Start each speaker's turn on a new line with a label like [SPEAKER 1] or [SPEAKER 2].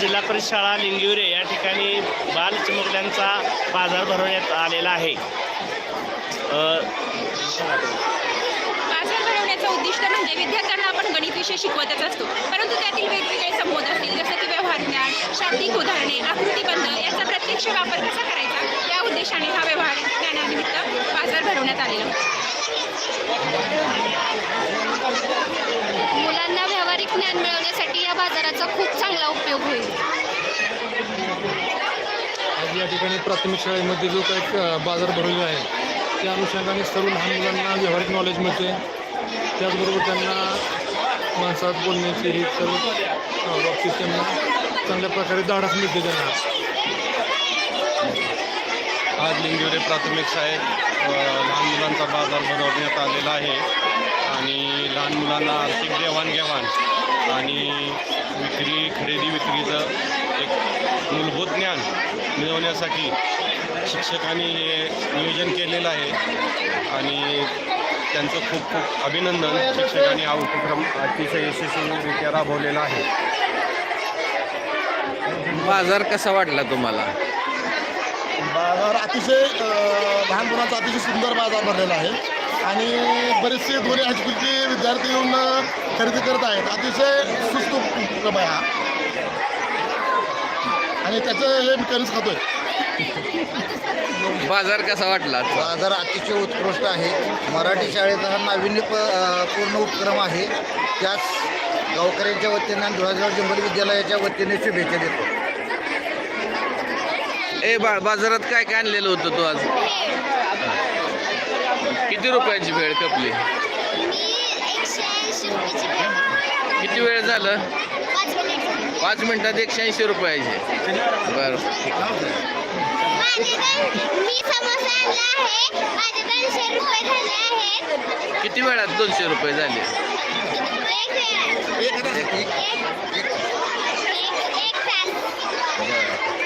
[SPEAKER 1] जिल्हा शाळा लिंगिवरे या ठिकाणी बाल चिमुकल्यांचा बाजार भरवण्यात आलेला आहे.
[SPEAKER 2] बाजार भरवण्याचं उद्दिष्ट म्हणजे विद्यार्थ्यांना आपण गणित विषय शिकवतच असतो. परंतु त्यातील वेगवेगळे संबोध असतील जसं की व्यवहार ज्ञान शाब्दिक उदाहरणे आकृतीबंध याचा प्रत्यक्ष वापर कसा करायचा? या उद्देशाने हा व्यवहार ज्ञानानिमित्त बाजार भरवण्यात आलेला.
[SPEAKER 3] मुलांना व्यावहारिक ज्ञान मिळवण्यासाठी या बाजाराचा खूप चांगला उपयोग होईल.
[SPEAKER 4] या ठिकाणी प्राथमिक शाळेमध्ये जो काही बाजार भरवलेला आहे त्या अनुषंगाने सर्व लहान मुलांना व्यावहारिक नॉलेज मिळते. त्याचबरोबर त्यांना माणसात बोलण्याची हे सर्व बाबतीत त्यांना चांगल्या प्रकारे धाडस मिळते त्यांना.
[SPEAKER 5] आज लिंगिवरे प्राथमिक शाळेत लहान मुलांचा बाजार भरवण्यात आलेला आहे. आणि लहान मुलांना आर्थिक देवाणघेवाण आणि विक्री खरेदी विक्रीचं एक मूलभूत ज्ञान मिळवण्यासाठी शिक्षकांनी हे नियोजन केलेलं आहे. आणि त्यांचं खूप खूप अभिनंदन शिक्षकांनी हा उपक्रम अतिशय यशस्वीरित्या राबवलेला आहे.
[SPEAKER 6] बाजार कसा वाटला तुम्हाला?
[SPEAKER 7] बाजार अतिशय अ, लहान मुलांचा अतिशय सुंदर बाजार भरलेला आहे. आणि बरेचसे दोन्ही हायस्कूलचे विद्यार्थी येऊन खरेदी करत आहेत. अतिशय सुस्त उपक्रम आहे हा. आणि त्याचं हे मी कधीच खातोय.
[SPEAKER 6] बाजार कसा वाटला
[SPEAKER 8] बाजार अतिशय उत्कृष्ट आहे. मराठी शाळेचा हा नाविन्य पूर्ण उपक्रम आहे. त्यास गावकऱ्यांच्या वतीनं आणि धुळाजवळ जिंबल विद्यालयाच्या वतीने शुभेच्छा देतो.
[SPEAKER 6] ए बा बाजारात काय काय आणलेलं होतं तू आज? किती रुपयाची भेळ कपली किती वेळ झालं? पाच मिनिटात एकशे ऐंशी रुपयाचे. बरं. किती वेळात दोनशे रुपये झाले?
[SPEAKER 3] एक